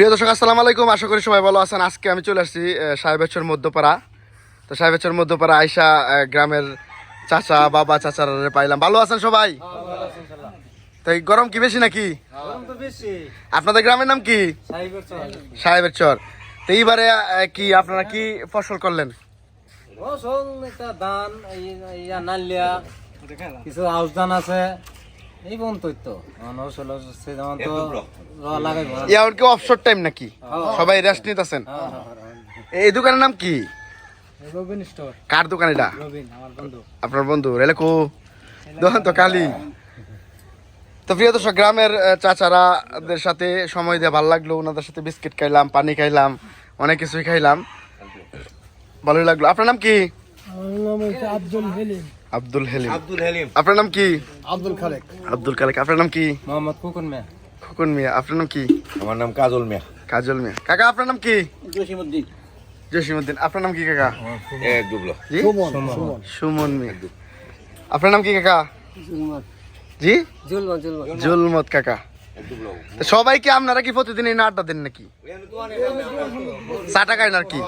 প্রিয় দর্শক আসসালামু আলাইকুম। আশা করি সবাই ভালো আছেন। আজকে আমি চলে আসছি সাহেবেশ্বর মধ্যপাড়া। তো সাহেবেশ্বর মধ্যপাড়া আইসা আহ, গ্রামের চাচা বাবা চাচারা পাইলাম। ভালো আছেন সবাই? তো এই গরম কি বেশি নাকি? আপনাদের গ্রামের নাম কি? সাহেবের চর তো এইবারে কি আপনারা কি ফসল করলেন? কিছু ধান আছে। এই পর্যন্তই তো। এখন ফসল হচ্ছে যেমন তো রোয়া লাগাইবো না। কি অফশোর টাইম নাকি? সবাই রেস্ট নিতেছেন। এই দোকানের নাম কি? রবিন স্টোর কার দোকান এটা? রবিন আমার বন্ধু। আপনার বন্ধু রেলে কো দোকান তো কালি। তো প্রিয় দর্শক গ্রামের চাচারাদের সাথে সময় দিয়ে ভালো লাগল। ওনাদের সাথে বিস্কিট খাইলাম পানি খাইলাম অনেক কিছুই খাইলাম। ভালোই লাগল। আপনার নাম কি? আব্দুল হেলিম। আব্দুল হেলিম। আব্দুল হালিম। আপনার নাম কি? আব্দুল খালেক। আব্দুল কালেক আপনার নাম কি? মোহাম্মদ কুকুন মে খোকন মিয়া আপনার নাম কি? আমার নাম কাজল মিয়া। কাজল মিয়া। কাকা আপনার নাম কি? জসিমুদ্দিন জসিমুদ্দিন আপনার নাম কি কাকা? জি? সুমন মিয়া। আপনার নাম কি কাকা? জি? জুলমা জুলমা জুলমত কাকা। সবাই কি আপনারা কি প্রতিদিন এই আড্ডা দেন নাকি? চাটা খায় না আর কি?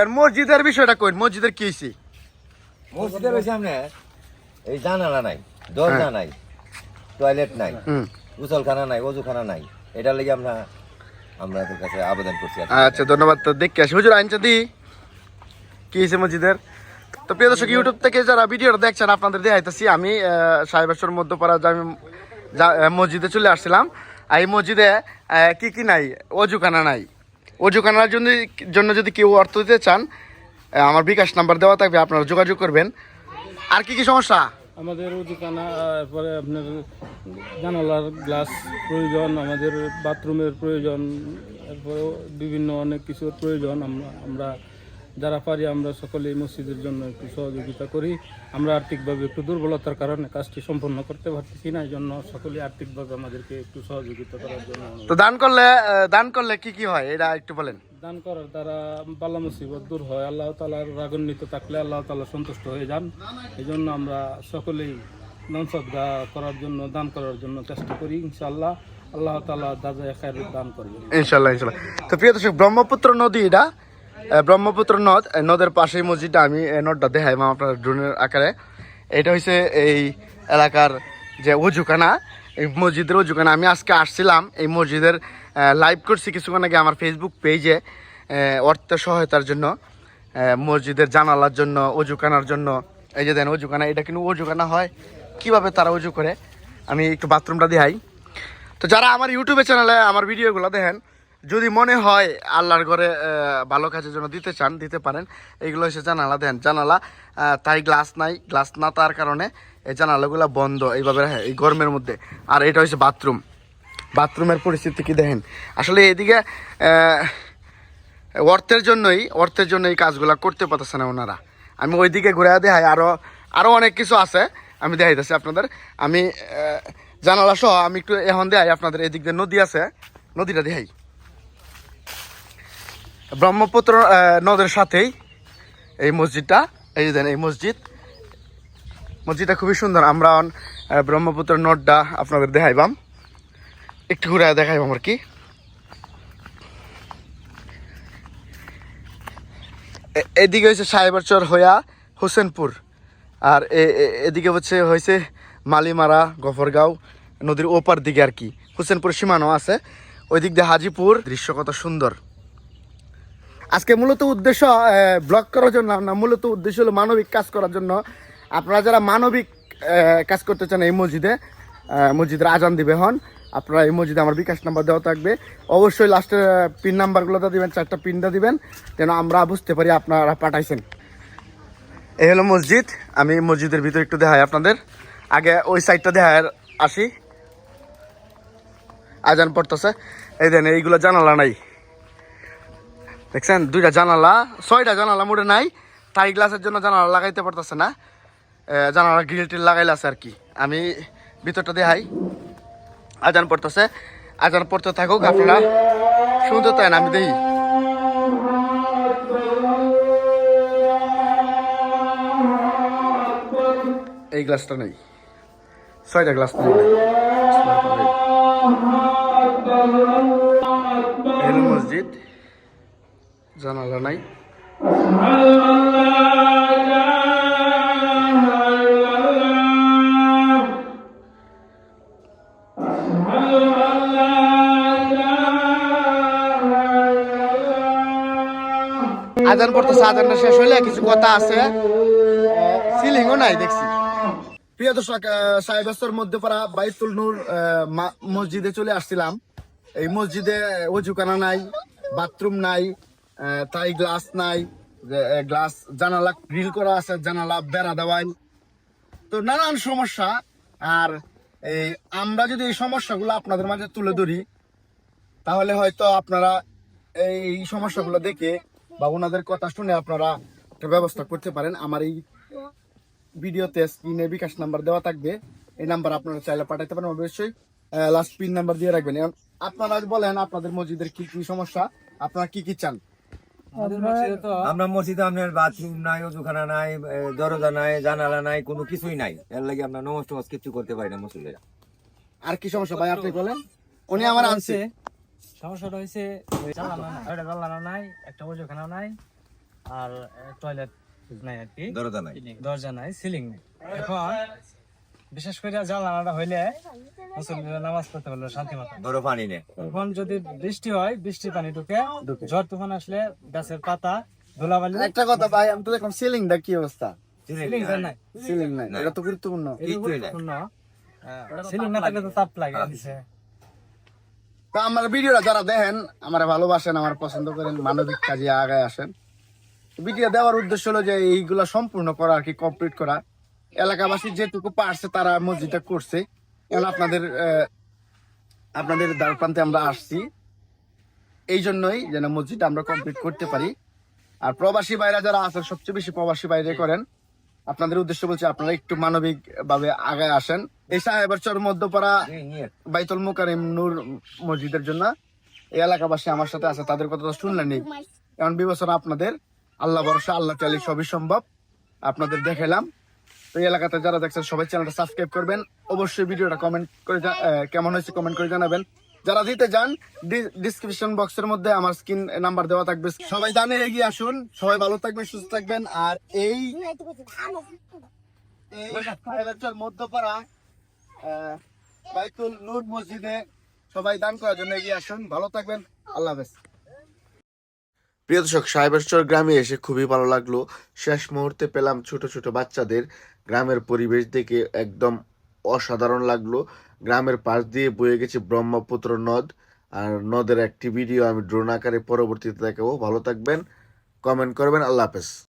এর মসজিদের বিষয়টা কই মসজিদের কি হয়েছে মসজিদের ওই সামনে? এই জানালা নাই দরজা নাই টয়লেট নাই গোসলখানা নাই অজুখানা নাই। এটা লেগে আমরা আমরা এদের কাছে আবেদন করছি আচ্ছা ধন্যবাদ তো দেখে আসি। হুজুর আইনচা দি। কি হয়েছে মসজিদের? তো প্রিয় দর্শক ইউটিউব থেকে যারা ভিডিওটা দেখছেন আপনাদের দেখাইতেছি আমি সাহেবেশ্বর মধ্যপাড়া জামি মসজিদে চলে আসছিলাম। আর এই মসজিদে কি কি নাই? অজুখানা নাই। অজুখানার জন্য জন্য যদি কেউ অর্থ দিতে চান আমার বিকাশ নাম্বার দেওয়া থাকবে আপনারা যোগাযোগ করবেন। আর কি কি সমস্যা? আমাদের উদিকানা এরপরে আপনার জানালার গ্লাস প্রয়োজন আমাদের বাথরুমের প্রয়োজন এরপরে বিভিন্ন অনেক কিছুর প্রয়োজন। আমরা আমরা যারা পারি আমরা সকলেই মসজিদের জন্য একটু সহযোগিতা করি। আমরা আর্থিকভাবে একটু দুর্বলতার কারণে কাজটি সম্পন্ন করতে পারতেছি না এই জন্য সকলেই আর্থিকভাবে আমাদেরকে একটু সহযোগিতা করার জন্য তো দান করলে দান করলে কি কি হয়? এটা একটু বলেন। দান করার দ্বারা বালা মুসিবত দূর হয়। আল্লাহ তালার রাগান্বিত থাকলে আল্লাহ তালা সন্তুষ্ট হয়ে যান। এই জন্য আমরা সকলেই দান সদ্গা করার জন্য, দান করার জন্য চেষ্টা করি, ইনশাআল্লাহ। আল্লাহ তালা দাজা খায়ের দান করবেন। ইনশাল্লাহ ইনশাল্লাহ তো প্রিয় দর্শক, ব্রহ্মপুত্র নদী এটা। ব্রহ্মপুত্র নদ নদের পাশেই মসজিদটা। আমি নদটা দেখাই আপনার ড্রোনের আকারে। এটা হচ্ছে এই এলাকার যে উজুখানা এই মসজিদের উজুখানা আমি আজকে আসছিলাম এই মসজিদের লাইভ করছি কিছুক্ষণ আগে আমার ফেসবুক পেজে অর্থ সহায়তার জন্য মসজিদের জানালার জন্য অজুখানার জন্য। এই যে দেন অজুখানা এটা কিন্তু অজুখানা হয়। কীভাবে তারা অজু করে? আমি একটু বাথরুমটা দেখাই। তো যারা আমার ইউটিউবে চ্যানেলে আমার ভিডিওগুলো দেখেন, যদি মনে হয় আল্লাহর ঘরে ভালো কাজের জন্য দিতে চান, দিতে পারেন এইগুলো হচ্ছে জানালা। দেন, জানালা তাই গ্লাস নাই। গ্লাস না তার কারণে এই জানালাগুলো বন্ধ এইভাবে রাখে এই গরমের মধ্যে। আর এটা হচ্ছে বাথরুম বাথরুমের পরিস্থিতি কি দেখেন? আসলে এদিকে অর্থের জন্যই, অর্থের জন্য এই কাজগুলো করতে পারতেছে না ওনারা। আমি ওইদিকে ঘুরে দেখাই আরও আরও অনেক কিছু আছে, আমি দেখাইতেছি আপনাদের। আমি জানালা সহ আমি একটু এখন দেখাই আপনাদের, এদিক দিয়ে নদী আছে। নদীটা দেখাই। ব্রহ্মপুত্র নদের সাথেই এই মসজিদটা, এই দেন এই মসজিদ। মসজিদটা খুবই সুন্দর, আমরা ব্রহ্মপুত্র নদটা আপনাদের দেখাইবাম। একটু ঘুরে দেখাইবাম আমার কি? এদিকে হচ্ছে সাহেবারচর হইয়া হোসেনপুর। আর এদিকে হচ্ছে হয়েছে মালিমারা, গফরগাঁও, নদীর ওপার দিকে আর কি। হোসেনপুর সীমানো আছে ওই দিক দিয়ে হাজিপুর। দৃশ্য কত সুন্দর। আজকে মূলত উদ্দেশ্য ব্লগ করার জন্য না, মূলত উদ্দেশ্য হলো মানবিক কাজ করার জন্য। আপনারা যারা মানবিক কাজ করতে চান এই মসজিদে মসজিদের আজান দিবে হন আপনারা এই মসজিদে আমার বিকাশ নাম্বার দেওয়া থাকবে। অবশ্যই লাস্টের পিন নাম্বারগুলোতে দিবেন, চারটা পিনটা দিবেন, যেন আমরা বুঝতে পারি আপনারা পাঠাইছেন। এই হলো মসজিদ, আমি মসজিদের ভিতরে একটু দেখাই আপনাদের। আগে ওই সাইডটা দেখায়, আসি। আজান পড়তেছে। এই দেন, এইগুলো জানালা নাই। দেখছেন? দুইটা জানালা, ছয়টা জানালা মোড়ে নাই। থাই গ্লাসের জন্য জানালা লাগাইতে পারতেছে না। জানালা গ্রিল টিল লাগাইলে আছে আর কি। আমি ভিতরটা দেখাই। আজান পড়তেছে। আজান পড়তে থাকুক আপনারা। শুনতে তাই না আমি দেখি। এই গ্লাসটা নেই। ছয়টা গ্লাস নেই। মসজিদ, জানালা নাই। আজান পড়তেছে আজানটা শেষ হইলে কিছু কথা আছে। সিলিংও নাই, দেখছি। প্রিয় দর্শক সাহেবাস্তর মধ্যে পড়া বাইতুল নূর মসজিদে চলে আসছিলাম। এই মসজিদে অজুখানা নাই, বাথরুম নাই তাই গ্লাস নাই গ্লাস, জানালা গ্রিল করা আছে, জানালা বেড়া দেওয়াই তো নানান সমস্যা, আর এই, আমরা যদি এই সমস্যাগুলো আপনাদের মাঝে তুলে ধরি, তাহলে হয়তো আপনারা এই সমস্যাগুলো দেখে বা ওনাদের কথা শুনে আপনারা একটা ব্যবস্থা করতে পারেন। আমার এই ভিডিওতে স্ক্রিনে বিকাশ নাম্বার দেওয়া থাকবে। এই নাম্বার আপনারা চাইলে পাঠাতে পারেন। অবশ্যই লাস্ট পিন নাম্বার দিয়ে রাখবেন। এখন আপনারা বলেন আপনাদের মসজিদের কি কি সমস্যা? আপনারা কি কি চান? আমাদের মসজিদে তো আমরা মসজিদে আপনার বাথরুম নাই অজুখানা নাই দরজা নাই জানালা নাই কোনো কিছুই নাই। এর লাগে আমরা নমস টমস কিছু করতে পারি না মসজিদে আর কি সমস্যা ভাই আপনি বলেন। উনি আমার আনছে। সমস্যাটা হয়েছে জানলা নাই একটা জানলা নাই একটা ওজোখানা নাই আর টয়লেট নাই আর কি। দরজা নাই। দরজা নাই সিলিং নেই। এখন বিশেষ করে জানলাটা হইলে নামাজ পড়তে পারল শান্তি মতো। ধরো পানি নেই এখন যদি বৃষ্টি হয় বৃষ্টি পানি ঢুকে। ঝড় তুফান আসলে গাছের পাতা ধুলাবালি। একটা কথা ভাই আমি তো দেখলাম সিলিংটা কি অবস্থা? সিলিং নাই। সিলিং নাই। এটা তো গুরুত্বপূর্ণ। সিলিং না থাকলে তো তাপ লাগে দিছে। তো আমার ভিডিওটা যারা দেখেন, আমার ভালোবাসেন, আমার পছন্দ করেন, মানবিক কাজে আগায় আসেন। ভিডিও দেওয়ার উদ্দেশ্য হলো যে এইগুলো সম্পূর্ণ করা আর কি কমপ্লিট করা। এলাকাবাসী যেটুকু পারছে তারা মসজিদটা করছে। এখন আপনাদের আপনাদের দ্বার প্রান্তে আমরা আসছি। এই জন্যই যেন মসজিদটা আমরা কমপ্লিট করতে পারি। আর প্রবাসী বাইরা যারা আছেন, সবচেয়ে বেশি প্রবাসী বাইরে করেন, আপনাদের উদ্দেশ্য বলছি আপনারা একটু মানবিকভাবে আগায় আসেন। এই সাহেবের চর মধ্যপাড়া বাইতুল মুকারিম নূর মসজিদের জন্য এই এলাকাবাসী আমার সাথে আছে তাদের কথা তো শুনলেনই কারণ বিবেচনা আপনাদের। আল্লাহ ভরসা আল্লাহ চালি সবই সম্ভব। আপনাদের দেখালাম তো এই এলাকাতে যারা দেখছেন সবাই চ্যানেলটা সাবস্ক্রাইব করবেন। অবশ্যই ভিডিওটা কমেন্ট করে কেমন হয়েছে কমেন্ট করে জানাবেন। যারা দিতে যান ডিসক্রিপশন বক্সের মধ্যে আমার স্ক্রিন নাম্বার দেওয়া থাকবে। সবাই জানে এগিয়ে আসুন। সবাই ভালো থাকবেন সুস্থ থাকবেন। আর এই মধ্যপাড়া বাইতুল নূর মসজিদে সবাই দান করার জন্য এগিয়ে আসুন। ভালো থাকবেন। আল্লাহ হাফেজ। প্রিয় দর্শক সাহেবেশ্বর গ্রামে এসে খুবই ভালো লাগল। শেষ মুহূর্তে পেলাম ছোট ছোট বাচ্চাদের। গ্রামের পরিবেশ দেখে একদম অসাধারণ লাগল। গ্রামের পাশ দিয়ে বয়ে গেছে ব্রহ্মপুত্র নদ। আর নদের একটি ভিডিও আমি ড্রোন আকারে পরবর্তীতে দেখাবো। ভালো থাকবেন। কমেন্ট করবেন। আল্লাহ হাফেজ।